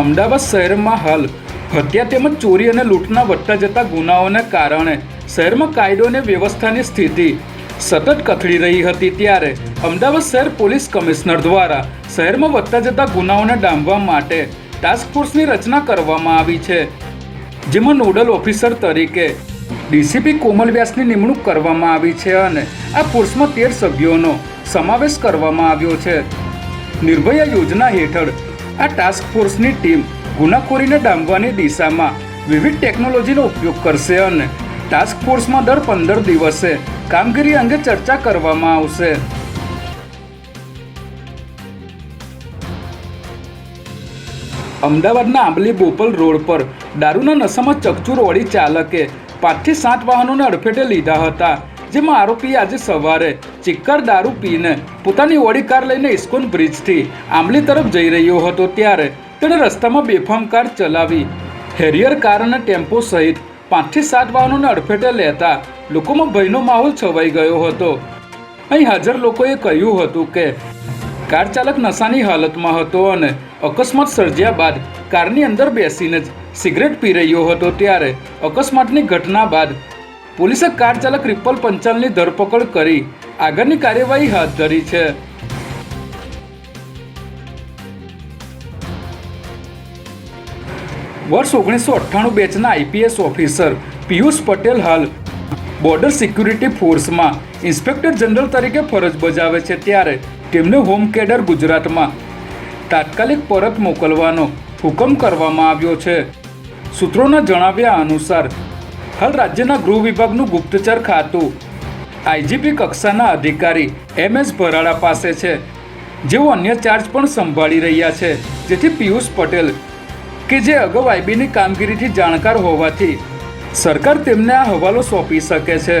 અમદાવાદ શહેરમાં હાલ હત્યા તેમજ ચોરી અને લૂંટના વધતા જતા ગુનાઓને કારણે શહેરમાં કાયદો અને વ્યવસ્થાની સ્થિતિ સતત કથળી રહી હતી ત્યારે અમદાવાદ શહેર પોલીસ કમિશનર દ્વારા શહેરમાં વધતા જતા ગુનાઓને ડામવા માટે ટાસ્ક ફોર્સની રચના કરવામાં આવી છે, જેમાં નોડલ ઓફિસર તરીકે ડીસીપી કોમલ વ્યાસની નિમણૂક કરવામાં આવી છે અને આ ફોર્સમાં તેર સભ્યોનો સમાવેશ કરવામાં આવ્યો છે. નિર્ભયા યોજના હેઠળ આ ટાસ્ક ફોર્સની ટીમ ગુનાખોરીને ડામવાની દિશામાં વિવિધ ટેકનોલોજીનો ઉપયોગ કરશે અને ટાસ્ક ફોર્સમાં દર પંદર દિવસે કામગીરી અંગે ચર્ચા કરવામાં આવશે. અમદાવાદના આંબલી બોપલ રોડ પર દારૂના નશામાં ચકચૂર ઓળી ચાલકે પાંચથી સાત વાહનોને અડફેટે લીધા હતા. જેમાં આરોપી આજે સવારે ચિક્કર દારૂ પીને પોતાની ઓડી કાર લઈને ઇસ્કોન બ્રિજથી આંબલી તરફ જઈ રહ્યો હતો ત્યારે તેણે રસ્તામાં બેફામ કાર ચલાવી. હેરિયર કાર અને ટેમ્પો સહિત પાંચથી સાત વાહનોને અડફેટે લેતા લોકોમાં ભયનો માહોલ છવાઈ ગયો હતો. અહીં હાજર લોકોએ કહ્યું હતું કે, કાર ચાલક નશાની હાલતમાં હતો અને અકસ્માત સર્જ્યા બાદ કારની અંદર બેસીને જ સિગરેટ પી રહ્યો હતો ત્યારે અકસ્માતની ઘટના બાદ પોલીસે કાર ચાલક રિપલ પંચાલની ધરપકડ કરી. આગળની કાર્યવાહી હાથ ધરી છે. વર્ષ ઓગણીસો અઠ્ઠાણું બેચના આઈપીએસ ઓફિસર પિયુષ પટેલ હાલ બોર્ડર સિક્યુરિટી ફોર્સમાં ઇન્સ્પેક્ટર જનરલ તરીકે ફરજ બજાવે છે ત્યારે તેમને હોમ કેડર ગુજરાતમાં. તાત્કાલિક પરત મોકલવાનો હુકમ કરવામાં આવ્યો છે. સૂત્રોના જણાવ્યા અનુસાર હાલ રાજ્યના ગૃહ વિભાગનું ગુપ્તચર ખાતું. આઈજીપી કક્ષાના અધિકારી એમ એસ ભરાડા પાસે છે. જેઓ અન્ય ચાર્જ પણ સંભાળી રહ્યા છે. જેથી પિયુષ પટેલ કે જે અગાઉ આઈબીની કામગીરીથી જાણકાર હોવાથી સરકાર તેમને આ હવાલો સોંપી શકે છે.